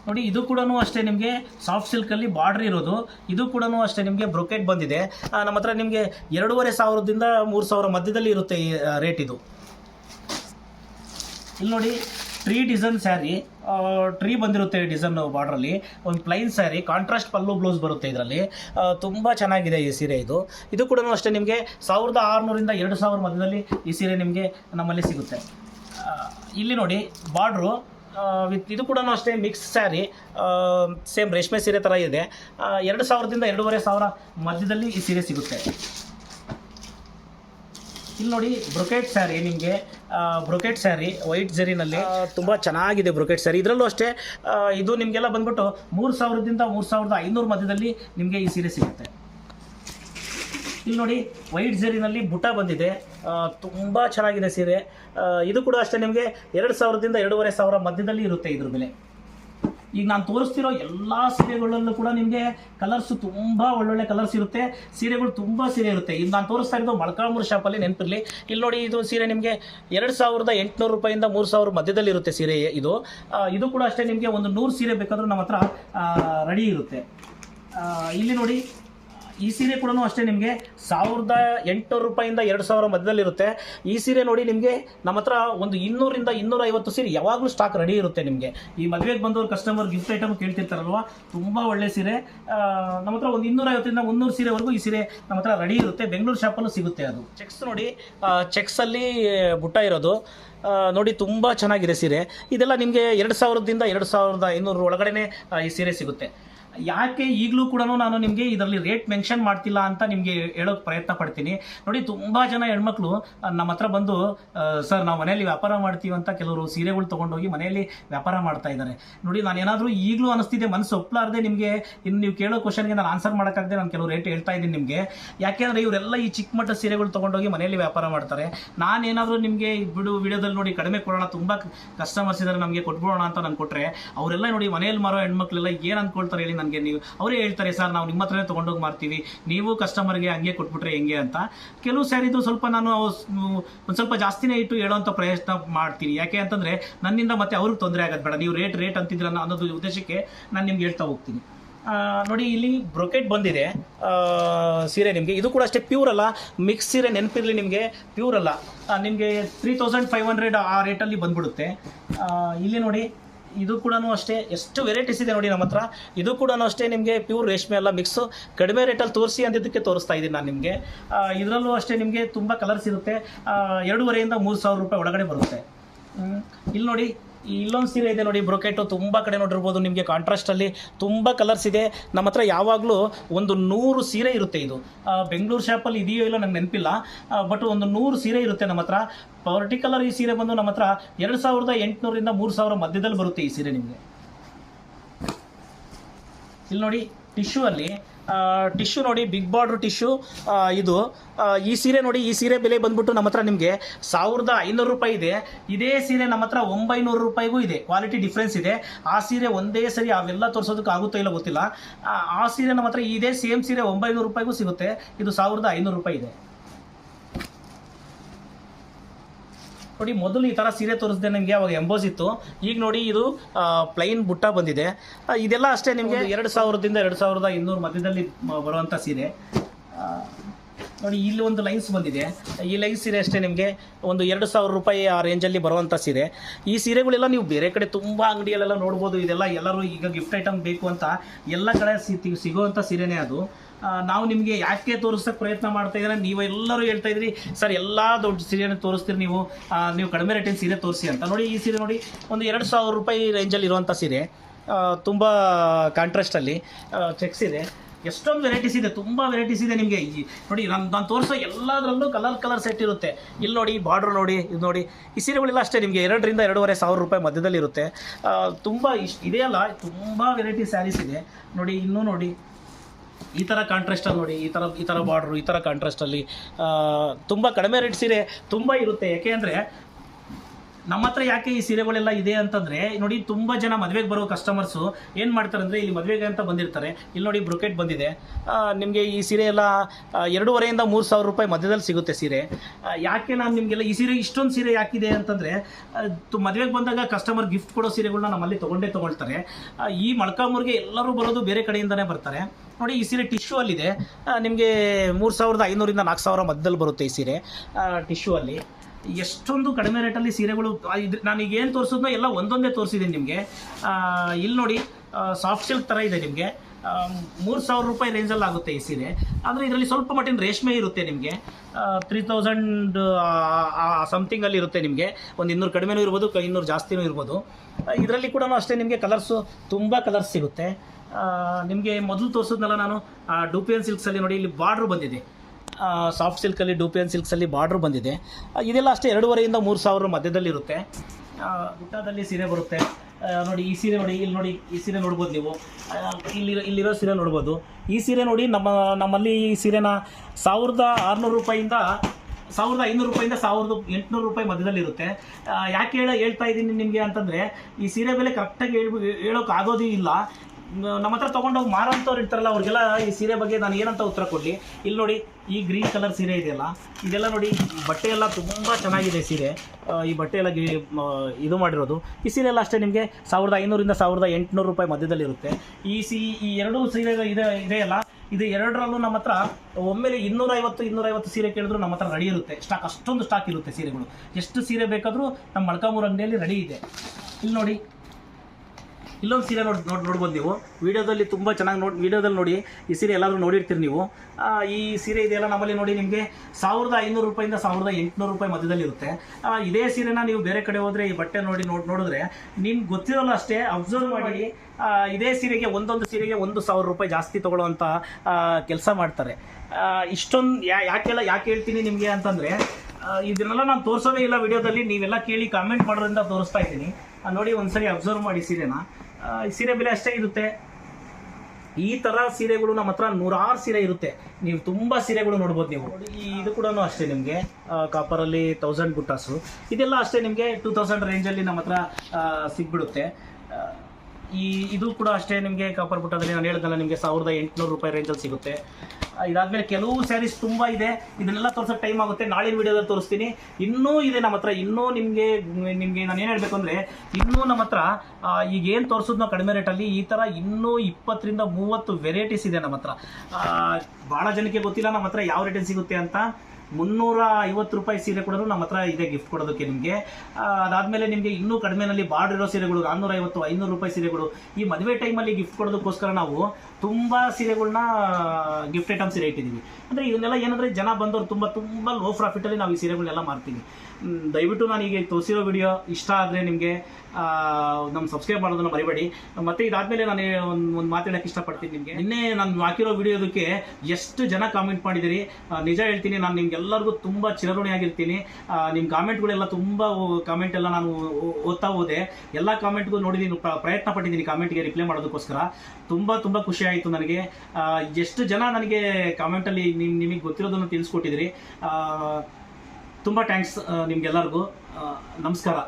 ನೋಡಿ, ಇದು ಕೂಡ ಅಷ್ಟೇ ನಿಮಗೆ ಸಾಫ್ಟ್ ಸಿಲ್ಕಲ್ಲಿ ಬಾರ್ಡ್ರ್ ಇರೋದು. ಇದು ಕೂಡ ಅಷ್ಟೇ ನಿಮಗೆ ಬ್ರೊಕೆಟ್ ಬಂದಿದೆ. ನಮ್ಮ ಹತ್ರ ನಿಮಗೆ ಎರಡೂವರೆ ಸಾವಿರದಿಂದ ಮೂರು ಸಾವಿರ ಮಧ್ಯದಲ್ಲಿ ಇರುತ್ತೆ ಈ ರೇಟ್ ಇದು. ಇಲ್ಲಿ ನೋಡಿ ಟ್ರೀ ಡಿಸೈನ್ ಸ್ಯಾರಿ ಟ್ರೀ ಬಂದಿರುತ್ತೆ ಡಿಸೈನ್ ಬಾರ್ಡ್ರಲ್ಲಿ ಒಂದು plain sari contrast pallu blouse ಬರುತ್ತೆ ಇದರಲ್ಲಿ. ತುಂಬ ಚೆನ್ನಾಗಿದೆ ಈ ಸೀರೆ ಇದು. ಇದು ಕೂಡ ಅಷ್ಟೇ ನಿಮಗೆ ಸಾವಿರದ ಆರುನೂರಿಂದ ಎರಡು ಸಾವಿರ ಮಧ್ಯದಲ್ಲಿ ಈ ಸೀರೆ ನಿಮಗೆ ನಮ್ಮಲ್ಲಿ ಸಿಗುತ್ತೆ. ಇಲ್ಲಿ ನೋಡಿ, ಬಾರ್ಡ್ರು ವಿತ್ ಇದು ಕೂಡ ಅಷ್ಟೇ ಮಿಕ್ಸ್ ಸ್ಯಾರಿ ಸೇಮ್ ರೇಷ್ಮೆ ಸೀರೆ ಥರ ಇದೆ. ಎರಡು ಸಾವಿರದಿಂದ ಎರಡೂವರೆ ಸಾವಿರ ಮಧ್ಯದಲ್ಲಿ ಈ ಸೀರೆ ಸಿಗುತ್ತೆ. ಇಲ್ಲಿ ನೋಡಿ ಬ್ರೊಕೆಟ್ ಸ್ಯಾರಿ ನಿಮಗೆ. ಬ್ರೊಕೆಟ್ ಸ್ಯಾರಿ ವೈಟ್ ಜರಿನಲ್ಲಿ ತುಂಬ ಚೆನ್ನಾಗಿದೆ ಬ್ರೊಕೆಟ್ ಸ್ಯಾರಿ ಇದರಲ್ಲೂ ಅಷ್ಟೇ ಇದು ನಿಮಗೆಲ್ಲ ಬಂದ್ಬಿಟ್ಟು ಮೂರು ಸಾವಿರದಿಂದ ಮೂರು ಸಾವಿರದ ಐನೂರು ಮಧ್ಯದಲ್ಲಿ ನಿಮಗೆ ಈ ಸೀರೆ ಸಿಗುತ್ತೆ. ಇಲ್ಲಿ ನೋಡಿ ವೈಟ್ ಜರಿನಲ್ಲಿ ಬುಟ್ಟ ಬಂದಿದೆ. ತುಂಬ ಚೆನ್ನಾಗಿದೆ ಸೀರೆ. ಇದು ಕೂಡ ಅಷ್ಟೇ ನಿಮಗೆ ಎರಡು ಸಾವಿರದಿಂದ ಎರಡೂವರೆ ಸಾವಿರ ಮಧ್ಯದಲ್ಲಿ ಇರುತ್ತೆ ಇದ್ರ ಬೆಲೆ ಈಗ ನಾನು ತೋರಿಸ್ತಿರೋ ಎಲ್ಲ ಸೀರೆಗಳಲ್ಲೂ ಕೂಡ ನಿಮಗೆ ಕಲರ್ಸ್ ತುಂಬ ಒಳ್ಳೊಳ್ಳೆ ಕಲರ್ಸ್ ಇರುತ್ತೆ. ಸೀರೆಗಳು ತುಂಬ ಸೀರೆ ಇರುತ್ತೆ. ಈಗ ನಾನು ತೋರಿಸ್ತಾ ಇರೋದು ಶಾಪ್ ಶಾಪಲ್ಲಿ ನೆನಪಿರಲಿ. ಇಲ್ಲಿ ನೋಡಿ ಇದು ಸೀರೆ ನಿಮಗೆ ಎರಡು ಸಾವಿರದ ಎಂಟುನೂರು ರೂಪಾಯಿಂದ ಮೂರು ಸಾವಿರ ಮಧ್ಯದಲ್ಲಿ ಇರುತ್ತೆ ಸೀರೆ ಇದು. ಇದು ಕೂಡ ಅಷ್ಟೇ ನಿಮಗೆ ಒಂದು ನೂರು ಸೀರೆ ಬೇಕಾದರೂ ನಮ್ಮ ರೆಡಿ ಇರುತ್ತೆ. ಇಲ್ಲಿ ನೋಡಿ ಈ ಸೀರೆ ಕೂಡ ಅಷ್ಟೇ ನಿಮಗೆ ಸಾವಿರದ ಎಂಟುನೂರು ರೂಪಾಯಿಂದ ಎರಡು ಸಾವಿರ ಮಧ್ಯದಲ್ಲಿರುತ್ತೆ. ಈ ಸೀರೆ ನೋಡಿ ನಿಮಗೆ ನಮ್ಮ ಹತ್ರ ಒಂದು ಇನ್ನೂರಿಂದ ಇನ್ನೂರ ಐವತ್ತು ಸೀರೆ ಯಾವಾಗಲೂ ಸ್ಟಾಕ್ ರೆಡಿ ಇರುತ್ತೆ ನಿಮಗೆ. ಈ ಮದುವೆಗೆ ಬಂದವರು ಕಸ್ಟಮರ್ ಗಿಫ್ಟ್ ಐಟಮ್ ಕೇಳ್ತಿರ್ತಾರಲ್ವ? ತುಂಬ ಒಳ್ಳೆ ಸೀರೆ. ನಮ್ಮ ಹತ್ರ ಒಂದು ಇನ್ನೂರೈವತ್ತರಿಂದ ಮುನ್ನೂರು ಸೀರೆವರೆಗೂ ಈ ಸೀರೆ ನಮ್ಮ ಹತ್ರ ರೆಡಿ ಇರುತ್ತೆ. ಬೆಂಗಳೂರು ಶಾಪಲ್ಲೂ ಸಿಗುತ್ತೆ ಅದು. ಚೆಕ್ಸ್ ನೋಡಿ ಚೆಕ್ಸಲ್ಲಿ ಬುಟ್ಟ ಇರೋದು. ನೋಡಿ ತುಂಬ ಚೆನ್ನಾಗಿದೆ ಸೀರೆ. ಇದೆಲ್ಲ ನಿಮಗೆ ಎರಡು ಸಾವಿರದಿಂದ ಎರಡು ಸಾವಿರದ ಐನೂರು ಒಳಗಡೆನೇ ಈ ಸೀರೆ ಸಿಗುತ್ತೆ. ಯಾಕೆ ಈಗಲೂ ಕೂಡ ನಾನು ನಿಮಗೆ ಇದರಲ್ಲಿ ರೇಟ್ ಮೆನ್ಷನ್ ಮಾಡ್ತಿಲ್ಲ ಅಂತ ನಿಮಗೆ ಹೇಳೋಕೆ ಪ್ರಯತ್ನ ಪಡ್ತೀನಿ. ನೋಡಿ, ತುಂಬ ಜನ ಹೆಣ್ಮಕ್ಳು ನಮ್ಮ ಹತ್ರ ಬಂದು ಸರ್, ನಾವು ಮನೆಯಲ್ಲಿ ವ್ಯಾಪಾರ ಮಾಡ್ತೀವಿ ಅಂತ ಕೆಲವರು ಸೀರೆಗಳು ತೊಗೊಂಡೋಗಿ ಮನೆಯಲ್ಲಿ ವ್ಯಾಪಾರ ಮಾಡ್ತಾ ಇದ್ದಾರೆ. ನೋಡಿ, ನಾನು ಏನಾದರೂ ಈಗಲೂ ಅನಿಸ್ತಿದೆ ಮನಸ್ಸು ಒಪ್ಪಲಾರ್ದೆ ನಿಮಗೆ ಇನ್ನು ನೀವು ಕೇಳೋ ಕ್ವಶನ್ಗೆ ನಾನು ಆನ್ಸರ್ ಮಾಡೋಕ್ಕಾಗದೆ ನಾನು ಕೆಲವು ರೇಟ್ ಹೇಳ್ತಾ ಇದ್ದೀನಿ ನಿಮಗೆ. ಯಾಕೆಂದರೆ ಇವರೆಲ್ಲ ಈ ಚಿಕ್ಕ ಮಟ್ಟ ಸೀರೆಗಳು ತೊಗೊಂಡೋಗಿ ಮನೆಯಲ್ಲಿ ವ್ಯಾಪಾರ ಮಾಡ್ತಾರೆ. ನಾನೇನಾದರೂ ನಿಮಗೆ ಬಿಡು, ವಿಡಿಯೋದಲ್ಲಿ ನೋಡಿ ಕಡಿಮೆ ಕೊಡೋಣ, ತುಂಬ ಕಸ್ಟಮರ್ಸ್ ಇದ್ದಾರೆ ನಮಗೆ ಕೊಟ್ಬಿಡೋಣ ಅಂತ ನಾನು ಕೊಟ್ಟರೆ ಅವರೆಲ್ಲ ನೋಡಿ ಮನೆಯಲ್ಲಿ ಮಾರೋ ಹೆಣ್ಮಕ್ಳೆಲ್ಲ ಏನು ಅನ್ಕೊಳ್ತಾರೆ ಹೇಳಿ ನನಗೆ ನೀವು ಅವರೇ ಹೇಳ್ತಾರೆ, ಸರ್, ನಾವು ನಿಮ್ಮ ಹತ್ರನೇ ತೊಗೊಂಡೋಗಿ ಮಾರ್ತೀವಿ. ನೀವು ಕಸ್ಟಮರ್ಗೆ ಹಂಗೆ ಕೊಟ್ಬಿಟ್ರೆ ಹೆಂಗೆ ಅಂತ. ಕೆಲವು ಸ್ಯಾರಿದು ಸ್ವಲ್ಪ ನಾನು ಒಂದು ಸ್ವಲ್ಪ ಜಾಸ್ತಿನೇ ಇಟ್ಟು ಹೇಳೋವಂಥ ಪ್ರಯತ್ನ ಮಾಡ್ತೀನಿ. ಯಾಕೆ ಅಂತಂದರೆ, ನನ್ನಿಂದ ಮತ್ತೆ ಅವ್ರಿಗೆ ತೊಂದರೆ ಆಗೋದು ಬೇಡ. ನೀವು ರೇಟ್ ರೇಟ್ ಅಂತಿದ್ರಲ್ಲ ಅನ್ನೋದು ಉದ್ದೇಶಕ್ಕೆ ನಾನು ನಿಮ್ಗೆ ಹೇಳ್ತಾ ಹೋಗ್ತೀನಿ. ನೋಡಿ, ಇಲ್ಲಿ ಬ್ರೊಕೆಟ್ ಬಂದಿದೆ. ಸೀರೆ ನಿಮಗೆ. ಇದು ಕೂಡ ಅಷ್ಟೇ ಪ್ಯೂರ್ ಅಲ್ಲ. ಮಿಕ್ಸ್ ಸೀರೆ ನೆನಪಿರಲಿ ನಿಮಗೆ. ಪ್ಯೂರ್ ಅಲ್ಲ. ನಿಮಗೆ ತ್ರೀ ತೌಸಂಡ್ ಫೈವ್ ಹಂಡ್ರೆಡ್ ಆ ರೇಟಲ್ಲಿ ಬಂದ್ಬಿಡುತ್ತೆ. ಇಲ್ಲಿ ನೋಡಿ ಇದು ಕೂಡ ಅಷ್ಟೇ, ಎಷ್ಟು ವೆರೈಟೀಸ್ ಇದೆ ನೋಡಿ ನಮ್ಮ ಹತ್ರ. ಇದು ಕೂಡ ಅಷ್ಟೇ ನಿಮಗೆ ಪ್ಯೂರ್ ರೇಷ್ಮೆ ಅಲ್ಲ ಮಿಕ್ಸು ಕಡಿಮೆ ರೇಟಲ್ಲಿ ತೋರಿಸಿ ಅಂದಿದ್ದಕ್ಕೆ ತೋರಿಸ್ತಾ ಇದ್ದೀನಿ ನಾನು ನಿಮಗೆ. ಇದರಲ್ಲೂ ಅಷ್ಟೇ ನಿಮಗೆ ತುಂಬ ಕಲರ್ಸ್ ಇರುತ್ತೆ. ಎರಡೂವರೆಯಿಂದ ಮೂರು ಸಾವಿರ ರೂಪಾಯಿ ಒಳಗಡೆ ಬರುತ್ತೆ. ಇಲ್ಲಿ ನೋಡಿ ಇಲ್ಲೊಂದು ಸೀರೆ ಇದೆ ನೋಡಿ ಬ್ರೊಕೆಟು ತುಂಬ ಕಡೆ ನೋಡಿರ್ಬೋದು ನಿಮಗೆ ಕಾಂಟ್ರಾಸ್ಟಲ್ಲಿ ತುಂಬ ಕಲರ್ಸ್ ಇದೆ. ನಮ್ಮ ಹತ್ರ ಯಾವಾಗಲೂ ಒಂದು ನೂರು ಸೀರೆ ಇರುತ್ತೆ ಇದು. ಬೆಂಗಳೂರು ಶಾಪಲ್ಲಿ ಇದೆಯೋ ಇಲ್ಲೋ ನನಗೆ ನೆನಪಿಲ್ಲ. ಬಟ್ ಒಂದು ನೂರು ಸೀರೆ ಇರುತ್ತೆ ನಮ್ಮ ಹತ್ರ. ಪರ್ಟಿಕ್ಯುಲರ್ ಈ ಸೀರೆ ಬಂದು ನಮ್ಮ ಹತ್ರ ಎರಡು ಸಾವಿರದ ಎಂಟುನೂರಿಂದ ಮೂರು ಸಾವಿರ ಮಧ್ಯದಲ್ಲಿ ಬರುತ್ತೆ ಈ ಸೀರೆ ನಿಮಗೆ. ಇಲ್ಲಿ ನೋಡಿ ಟಿಶ್ಯೂ ಅಲ್ಲಿ ಟಿಶ್ಯೂ ನೋಡಿ ಬಿಗ್ ಬಾರ್ಡ್ರ್ ಟಿಶ್ಯೂ ಇದು. ಈ ಸೀರೆ ನೋಡಿ ಈ ಸೀರೆ ಬೆಲೆ ಬಂದ್ಬಿಟ್ಟು ನಮ್ಮ ಹತ್ರ ನಿಮಗೆ ಸಾವಿರದ ಐನೂರು ರೂಪಾಯಿ ಇದೆ. ಇದೇ ಸೀರೆ ನಮ್ಮ ಹತ್ರ ಒಂಬೈನೂರು ರೂಪಾಯಿಗೂ ಇದೆ. ಕ್ವಾಲಿಟಿ ಡಿಫ್ರೆನ್ಸ್ ಇದೆ. ಆ ಸೀರೆ ಒಂದೇ ಸರಿ ಅವೆಲ್ಲ ತೋರಿಸೋದಕ್ಕೆ ಆಗುತ್ತೋ ಇಲ್ಲ ಗೊತ್ತಿಲ್ಲ. ಆ, ಸೀರೆ ನಮ್ಮ ಹತ್ರ ಇದೇ ಸೇಮ್ ಸೀರೆ ಒಂಬೈನೂರು ರೂಪಾಯಿಗೂ ಸಿಗುತ್ತೆ. ಇದು ಸಾವಿರದ ಐನೂರು ರೂಪಾಯಿ ಇದೆ. ನೋಡಿ ಮೊದಲು ಈ ಥರ ಸೀರೆ ತೋರಿಸಿದೆ ನಿಮಗೆ ಅವಾಗ ಎಂಬೋಸ್ ಇತ್ತು. ಈಗ ನೋಡಿ ಇದು ಪ್ಲೈನ್ ಬುಟ್ಟ ಬಂದಿದೆ. ಇದೆಲ್ಲ ಅಷ್ಟೇ ನಿಮಗೆ ಎರಡು ಸಾವಿರದಿಂದ ಎರಡು ಸಾವಿರದ ಇನ್ನೂರು ಮಧ್ಯದಲ್ಲಿ ಬರುವಂಥ ಸೀರೆ. ನೋಡಿ ಇಲ್ಲಿ ಒಂದು ಲೈನ್ಸ್ ಬಂದಿದೆ. ಈ ಲೈನ್ಸ್ ಸೀರೆ ಅಷ್ಟೇ ನಿಮಗೆ ಒಂದು ಎರಡು ಸಾವಿರ ರೂಪಾಯಿ ಆ ರೇಂಜಲ್ಲಿ ಬರುವಂಥ ಸೀರೆ. ಈ ಸೀರೆಗಳೆಲ್ಲ ನೀವು ಬೇರೆ ಕಡೆ ತುಂಬ ಅಂಗಡಿಯಲ್ಲೆಲ್ಲ ನೋಡ್ಬೋದು. ಇದೆಲ್ಲ ಎಲ್ಲರೂ ಈಗ ಗಿಫ್ಟ್ ಐಟಮ್ ಬೇಕು ಅಂತ ಎಲ್ಲ ಕಡೆ ಸಿಗುವಂಥ ಸೀರೆನೇ ಅದು. ನಾವು ನಿಮಗೆ ಯಾಕೆ ತೋರಿಸೋಕ್ಕೆ ಪ್ರಯತ್ನ ಮಾಡ್ತಾ ಇದ್ದೀರಾ? ನೀವು ಎಲ್ಲರೂ ಹೇಳ್ತಾ ಇದ್ರಿ, ಸರ್, ಎಲ್ಲ ದೊಡ್ಡ ಸೀರೆನ ತೋರಿಸ್ತೀರಿ ನೀವು. ನೀವು ಕಡಿಮೆ ರೇಟಿನ ಸೀರೆ ತೋರಿಸಿ ಅಂತ. ನೋಡಿ, ಈ ಸೀರೆ ನೋಡಿ, ಒಂದು ಎರಡು ಸಾವಿರ ರೂಪಾಯಿ ರೇಂಜಲ್ಲಿ ಇರುವಂಥ ಸೀರೆ ತುಂಬ ಕಾಂಟ್ರಾಸ್ಟಲ್ಲಿ ಚೆಕ್ಸ್ ಇದೆ. ಎಷ್ಟೊಂದು ವೆರೈಟೀಸ್ ಇದೆ, ತುಂಬ ವೆರೈಟೀಸ್ ಇದೆ ನಿಮಗೆ. ಈ, ನೋಡಿ, ನಾನು ನಾನು ತೋರಿಸೋ ಎಲ್ಲದರಲ್ಲೂ ಕಲರ್ ಕಲರ್ ಸೆಟ್ ಇರುತ್ತೆ. ಇಲ್ಲಿ ನೋಡಿ ಬಾರ್ಡ್ರ್ ನೋಡಿ, ಇದು ನೋಡಿ. ಈ ಸೀರೆಗಳೆಲ್ಲ ಅಷ್ಟೇ ನಿಮಗೆ, ಎರಡರಿಂದ ಎರಡೂವರೆ ಸಾವಿರ ರೂಪಾಯಿ ಮಧ್ಯದಲ್ಲಿ ಇರುತ್ತೆ. ತುಂಬ ಇಷ್ಟು ಇದೆಯಲ್ಲ ತುಂಬ ವೆರೈಟಿ ಸ್ಯಾರೀಸ್ ಇದೆ. ನೋಡಿ, ಇನ್ನೂ ನೋಡಿ. ಈ ಥರ ಕಾಂಟ್ರಾಸ್ಟಲ್ಲಿ ನೋಡಿ, ಈ ಥರ ಈ ಥರ ಬಾರ್ಡ್ರು ಈ ಥರ ಕಾಂಟ್ರಾಸ್ಟಲ್ಲಿ ತುಂಬ ಕಡಿಮೆ ರೇಟ್ ಸೀರೆ ತುಂಬ ಇರುತ್ತೆ. ಯಾಕೆ ಅಂದರೆ ನಮ್ಮ ಹತ್ರ ಯಾಕೆ ಈ ಸೀರೆಗಳೆಲ್ಲ ಇದೆ ಅಂತಂದ್ರೆ, ನೋಡಿ ತುಂಬಾ ಜನ ಮದುವೆಗೆ ಬರೋ ಕಸ್ಟಮರ್ಸು ಏನು ಮಾಡ್ತಾರೆ ಅಂದರೆ ಇಲ್ಲಿ ಮದುವೆಗೆ ಅಂತ ಬಂದಿರ್ತಾರೆ. ಇಲ್ಲಿ ನೋಡಿ ಬ್ರೊಕೆಟ್ ಬಂದಿದೆ. ನಿಮಗೆ ಈ ಸೀರೆ ಎಲ್ಲ ಎರಡೂವರೆಯಿಂದ ಮೂರು ಸಾವಿರ ರೂಪಾಯಿ ಮಧ್ಯದಲ್ಲಿ ಸಿಗುತ್ತೆ ಸೀರೆ. ಯಾಕೆ ನಾನು ನಿಮಗೆಲ್ಲ ಈ ಸೀರೆ ಇಷ್ಟೊಂದು ಸೀರೆ ಯಾಕಿದೆ ಅಂತಂದರೆ ಮದುವೆಗೆ ಬಂದಾಗ ಕಸ್ಟಮರ್ ಗಿಫ್ಟ್ ಕೊಡೋ ಸೀರೆಗಳನ್ನ ನಮ್ಮಲ್ಲಿ ತಗೊಂಡೇ ತಗೊಳ್ತಾರೆ. ಈ ಮೊಳಕಾಮೂರಿಗೆ ಎಲ್ಲರೂ ಬರೋದು ಬೇರೆ ಕಡೆಯಿಂದನೇ ಬರ್ತಾರೆ. ನೋಡಿ ಈ ಸೀರೆ ಟಿಶ್ಯೂ ಅಲ್ಲಿದೆ. ನಿಮಗೆ ಮೂರು ಸಾವಿರದ ಐನೂರಿಂದ ನಾಲ್ಕು ಸಾವಿರ ಮಧ್ಯದಲ್ಲಿ ಬರುತ್ತೆ ಈ ಸೀರೆ. ಟಿಶ್ಯೂ ಅಲ್ಲಿ. ಎಷ್ಟೊಂದು ಕಡಿಮೆ ರೇಟಲ್ಲಿ ಸೀರೆಗಳು ಇದ್ರ ನಾನೀಗ ಏನು ತೋರಿಸಿದ್ನೋ ಎಲ್ಲ ಒಂದೊಂದೇ ತೋರಿಸಿದ್ದೀನಿ ನಿಮಗೆ. ಇಲ್ಲಿ ನೋಡಿ ಸಾಫ್ಟ್ ಸಿಲ್ಕ್ ಥರ ಇದೆ ನಿಮಗೆ. ಮೂರು ಸಾವಿರ ರೂಪಾಯಿ ರೇಂಜಲ್ಲಿ ಆಗುತ್ತೆ ಈ ಸೀರೆ. ಆದರೆ ಇದರಲ್ಲಿ ಸ್ವಲ್ಪ ಮಟ್ಟಿನ ರೇಷ್ಮೆ ಇರುತ್ತೆ ನಿಮಗೆ. ತ್ರೀ ತೌಸಂಡ್ ಸಮಥಿಂಗಲ್ಲಿ ಇರುತ್ತೆ ನಿಮಗೆ. ಒಂದು ಇನ್ನೂರು ಕಡಿಮೆನೂ ಇರ್ಬೋದು ಇನ್ನೂರು ಜಾಸ್ತಿನೂ ಇರ್ಬೋದು. ಇದರಲ್ಲಿ ಕೂಡ ಅಷ್ಟೇ ನಿಮಗೆ ಕಲರ್ಸು ತುಂಬ ಕಲರ್ಸ್ ಸಿಗುತ್ತೆ. ನಿಮಗೆ ಮೊದಲು ತೋರಿಸಿದ್ನಲ್ಲ ನಾನು ಡೂಪಿಯನ್ ಸಿಲ್ಕ್ಸಲ್ಲಿ ನೋಡಿ, ಇಲ್ಲಿ ಬಾರ್ಡ್ರ್ ಬಂದಿದೆ. ಸಾಫ್ಟ್ ಸಿಲ್ಕಲ್ಲಿ ಡೂಪಿಯನ್ ಸಿಲ್ಕ್ಸಲ್ಲಿ ಬಾರ್ಡ್ರ್ ಬಂದಿದೆ. ಇದೆಲ್ಲ ಅಷ್ಟೇ ಎರಡೂವರೆಯಿಂದ ಮೂರು ಸಾವಿರ ಮಧ್ಯದಲ್ಲಿ ಇರುತ್ತೆ ಗುಡ್ಡದಲ್ಲಿ ಸೀರೆ ಬರುತ್ತೆ. ನೋಡಿ, ಈ ಸೀರೆ ನೋಡಿ, ಇಲ್ಲಿ ನೋಡಿ, ಈ ಸೀರೆ ನೋಡ್ಬೋದು ನೀವು. ಇಲ್ಲಿರೋ ಇಲ್ಲಿ ಇಲ್ಲಿರೋ ಸೀರೆ ನೋಡ್ಬೋದು. ಈ ಸೀರೆ ನೋಡಿ ನಮ್ಮ, ನಮ್ಮಲ್ಲಿ ಈ ಸೀರೆನ ಸಾವಿರದ ಆರುನೂರು ರೂಪಾಯಿಂದ ಸಾವಿರದ ಐನೂರು ರೂಪಾಯಿಂದ ಸಾವಿರದ ಎಂಟುನೂರು ರೂಪಾಯಿ ಮಧ್ಯದಲ್ಲಿರುತ್ತೆ. ಯಾಕೆ ಹೇಳ ಹೇಳ್ತಾ ಇದ್ದೀನಿ ನಿಮಗೆ ಅಂತಂದರೆ, ಈ ಸೀರೆ ಬೆಲೆ ಕರೆಕ್ಟಾಗಿ ಹೇಳ್ಬಿ ಹೇಳೋಕೆ ಆಗೋದೇ ಇಲ್ಲ. ನಮ್ಮ ಹತ್ರ ತೊಗೊಂಡೋಗಿ ಮಾರೋಂಥವ್ರು ಇರ್ತಾರಲ್ಲ, ಅವ್ರಿಗೆಲ್ಲ ಈ ಸೀರೆ ಬಗ್ಗೆ ನಾನು ಏನಂತ ಉತ್ತರ ಕೊಡಲಿ? ಇಲ್ಲಿ ನೋಡಿ, ಈ ಗ್ರೀನ್ ಕಲರ್ ಸೀರೆ ಇದೆಯಲ್ಲ, ಇದೆಲ್ಲ ನೋಡಿ ಬಟ್ಟೆ ಎಲ್ಲ ತುಂಬ ಚೆನ್ನಾಗಿದೆ ಸೀರೆ. ಈ ಬಟ್ಟೆ ಎಲ್ಲ ಇದು ಮಾಡಿರೋದು. ಈ ಸೀರೆ ಎಲ್ಲ ಅಷ್ಟೇ ನಿಮಗೆ ಸಾವಿರದ ಐನೂರಿಂದ ಸಾವಿರದ ಎಂಟುನೂರು ರೂಪಾಯಿ ಮಧ್ಯದಲ್ಲಿರುತ್ತೆ ಈ ಸಿ, ಈ ಎರಡೂ ಸೀರೆ ಇದೆ, ಇದೆಯಲ್ಲ, ಇದು ಎರಡರಲ್ಲೂ ನಮ್ಮ ಹತ್ರ ಒಮ್ಮೆಲೆ ಇನ್ನೂರೈವತ್ತು ಇನ್ನೂರೈವತ್ತು ಸೀರೆ ಕೇಳಿದ್ರು ನಮ್ಮ ಹತ್ರ ರೆಡಿ ಇರುತ್ತೆ. ಸ್ಟಾಕ್ ಅಷ್ಟೊಂದು ಸ್ಟಾಕ್ ಇರುತ್ತೆ ಸೀರೆಗಳು. ಎಷ್ಟು ಸೀರೆ ಬೇಕಾದರೂ ನಮ್ಮ ಮಳಕಾಮೂರು ಅಂಗಡಿಯಲ್ಲಿ ರೆಡಿ ಇದೆ. ಇಲ್ಲಿ ನೋಡಿ ಇಲ್ಲೊಂದು ಸೀರೆ ನೋಡಿ ನೋಡಿ ನೋಡ್ಬೋದು ನೀವು. ವಿಡಿಯೋದಲ್ಲಿ ತುಂಬ ಚೆನ್ನಾಗಿ ನೋಡಿ ವೀಡಿಯೋದಲ್ಲಿ ನೋಡಿ, ಈ ಸೀರೆ ಎಲ್ಲಾದರೂ ನೋಡಿರ್ತೀರಿ ನೀವು. ಈ ಸೀರೆ ಇದೆಲ್ಲ ನಮ್ಮಲ್ಲಿ ನೋಡಿ ನಿಮಗೆ ಸಾವಿರದ ಐನೂರು ರೂಪಾಯಿಂದ ಸಾವಿರದ ಎಂಟುನೂರು ರೂಪಾಯಿ ಮಧ್ಯದಲ್ಲಿ ಇರುತ್ತೆ. ಇದೇ ಸೀರೆನ ನೀವು ಬೇರೆ ಕಡೆ ಹೋದರೆ ಈ ಬಟ್ಟೆ ನೋಡಿ ನೋಡಿ ನೋಡಿದ್ರೆ ನಿಮ್ಗೆ ಗೊತ್ತಿರೋಲ್ಲ ಅಷ್ಟೇ. ಅಬ್ಸರ್ವ್ ಮಾಡಿ ಇದೇ ಸೀರೆಗೆ ಒಂದೊಂದು ಸೀರೆಗೆ ಒಂದು ಸಾವಿರ ರೂಪಾಯಿ ಜಾಸ್ತಿ ತೊಗೊಳ್ಳೋವಂಥ ಕೆಲಸ ಮಾಡ್ತಾರೆ. ಇಷ್ಟೊಂದು ಯಾ ಯಾಕೆಲ್ಲ ಯಾಕೆ ಹೇಳ್ತೀನಿ ನಿಮಗೆ ಅಂತಂದರೆ ಇದನ್ನೆಲ್ಲ ನಾನು ತೋರಿಸೋದೇ ಇಲ್ಲ ವಿಡಿಯೋದಲ್ಲಿ. ನೀವೆಲ್ಲ ಕೇಳಿ ಕಾಮೆಂಟ್ ಮಾಡೋದ್ರಿಂದ ತೋರಿಸ್ತಾ ಇದ್ದೀನಿ. ನೋಡಿ ಒಂದ್ಸರಿ ಅಬ್ಸರ್ವ್ ಮಾಡಿ ಸೀರೆನ ಸೀರೆ ಬೆಲೆ ಅಷ್ಟೇ ಇರುತ್ತೆ. ಈ ತರ ಸೀರೆಗಳು ನಮ್ಮ ಹತ್ರ ನೂರಾರು ಸೀರೆ ಇರುತ್ತೆ. ನೀವು ತುಂಬಾ ಸೀರೆಗಳು ನೋಡ್ಬೋದು ನೀವು. ಇದು ಕೂಡ ಅಷ್ಟೇ ನಿಮಗೆ. ಕಾಪರಲ್ಲಿ ತೌಸಂಡ್ ಬುಟ್ಟಾಸು ಇದೆಲ್ಲ ಅಷ್ಟೇ ನಿಮಗೆ ಟೂ ತೌಸಂಡ್ ರೇಂಜಲ್ಲಿ ನಮ್ಮ ಹತ್ರ ಸಿಗ್ಬಿಡುತ್ತೆ. ಈ ಇದು ಕೂಡ ಅಷ್ಟೇ ನಿಮಗೆ ಕಾಪರ್ ಬುಟ್ಟದಲ್ಲಿ ನಾನು ಹೇಳ್ದಲ್ಲ ನಿಮಗೆ ಸಾವಿರದ ಎಂಟುನೂರು ರೂಪಾಯಿ ರೇಂಜಲ್ಲಿ ಸಿಗುತ್ತೆ. ಇದಾದಮೇಲೆ ಕೆಲವು ಸ್ಯಾರೀಸ್ ತುಂಬ ಇದೆ. ಇದನ್ನೆಲ್ಲ ತೋರ್ಸೋಕ್ಕೆ ಟೈಮ್ ಆಗುತ್ತೆ. ನಾಳಿನ ವಿಡಿಯೋದಲ್ಲಿ ತೋರಿಸ್ತೀನಿ. ಇನ್ನೂ ಇದೆ ನಮ್ಮ ಹತ್ರ. ಇನ್ನೂ ನಿಮಗೆ ನಿಮಗೆ ನಾನು ಏನು ಹೇಳಬೇಕು ಅಂದರೆ, ಇನ್ನೂ ನಮ್ಮ ಹತ್ರ ಈಗ ಏನು ತೋರಿಸೋದು ನಾವು ಕಡಿಮೆ ರೇಟಲ್ಲಿ ಈ ಥರ ಇನ್ನೂ ಇಪ್ಪತ್ತರಿಂದ ಮೂವತ್ತು ವೆರೈಟೀಸ್ ಇದೆ ನಮ್ಮ ಹತ್ರ. ಭಾಳ ಜನಕ್ಕೆ ಗೊತ್ತಿಲ್ಲ ನಮ್ಮ ಹತ್ರ ಯಾವ ರೇಟಲ್ಲಿ ಸಿಗುತ್ತೆ ಅಂತ. ಮುನ್ನೂರ ಐವತ್ತು ರೂಪಾಯಿ ಸೀರೆ ಕೂಡ ನಮ್ಮ ಹತ್ರ ಇದೆ ಗಿಫ್ಟ್ ಕೊಡೋದಕ್ಕೆ ನಿಮಗೆ. ಅದಾದಮೇಲೆ ನಿಮಗೆ ಇನ್ನೂ ಕಡಿಮೆನಲ್ಲಿ ಬಾರ್ಡರ್ ಇರೋ ಸೀರೆಗಳು ನಾನ್ನೂರ ಐವತ್ತು ಐನೂರು ರೂಪಾಯಿ ಸೀರೆಗಳು. ಈ ಮದುವೆ ಟೈಮಲ್ಲಿ ಗಿಫ್ಟ್ ಕೊಡೋದಕ್ಕೋಸ್ಕರ ನಾವು ತುಂಬ ಸೀರೆಗಳನ್ನ ಗಿಫ್ಟ್ ಐಟಮ್ ಸೀರೆ ಇಟ್ಟಿದ್ದೀವಿ ಅಂದರೆ ಇದನ್ನೆಲ್ಲ ಏನಂದರೆ ಜನ ಬಂದವರು ತುಂಬ ತುಂಬ ಲೋ ಪ್ರಾಫಿಟಲ್ಲಿ ನಾವು ಈ ಸೀರೆಗಳನ್ನೆಲ್ಲ ಮಾರ್ತೀವಿ. ದಯವಿಟ್ಟು ನಾನು ಈಗ ತೋರಿಸಿರೋ ವಿಡಿಯೋ ಇಷ್ಟ ಆದರೆ ನಿಮಗೆ ನಮ್ಮ ಸಬ್ಸ್ಕ್ರೈಬ್ ಮಾಡೋದನ್ನ ಮರಿಬೇಡಿ. ಮತ್ತೆ ಇದಾದಮೇಲೆ ನಾನು ಒಂದು ಒಂದು ಮಾತಾಡೋಕ್ಕೆ ಇಷ್ಟಪಡ್ತೀನಿ ನಿಮಗೆ. ನಿನ್ನೆ ನಾನು ಹಾಕಿರೋ ವಿಡಿಯೋದಕ್ಕೆ ಎಷ್ಟು ಜನ ಕಾಮೆಂಟ್ ಮಾಡಿದಿರಿ. ನಿಜ ಹೇಳ್ತೀನಿ, ನಾನು ನಿಮ್ಗೆಲ್ಲರಿಗೂ ತುಂಬ ಚಿರಋಣಿಯಾಗಿರ್ತೀನಿ. ನಿಮ್ಮ ಕಾಮೆಂಟ್ಗಳೆಲ್ಲ ತುಂಬ ಕಾಮೆಂಟ್ ಎಲ್ಲ ನಾನು ಓದ್ತಾ ಹೋದೆ. ಎಲ್ಲ ಕಾಮೆಂಟ್ಗೂ ನೋಡಿದ್ದೀನಿ ಪ್ರ- ಪ್ರಯತ್ನ ಪಟ್ಟಿದ್ದೀನಿ ಕಾಮೆಂಟ್ಗೆ ರಿಪ್ಲೈ ಮಾಡೋದಕ್ಕೋಸ್ಕರ. ತುಂಬ ತುಂಬ ಖುಷಿ ಆಯಿತು ನನಗೆ. ಎಷ್ಟು ಜನ ನನಗೆ ಕಾಮೆಂಟಲ್ಲಿ ನಿಮ್ ನಿಮಗೆ ಗೊತ್ತಿರೋದನ್ನು ತಿಳಿಸ್ಕೊಟ್ಟಿದ್ದೀರಿ. ತುಂಬ ಥ್ಯಾಂಕ್ಸ್ ನಿಮ್ಗೆಲ್ಲರಿಗೂ. ನಮಸ್ಕಾರ.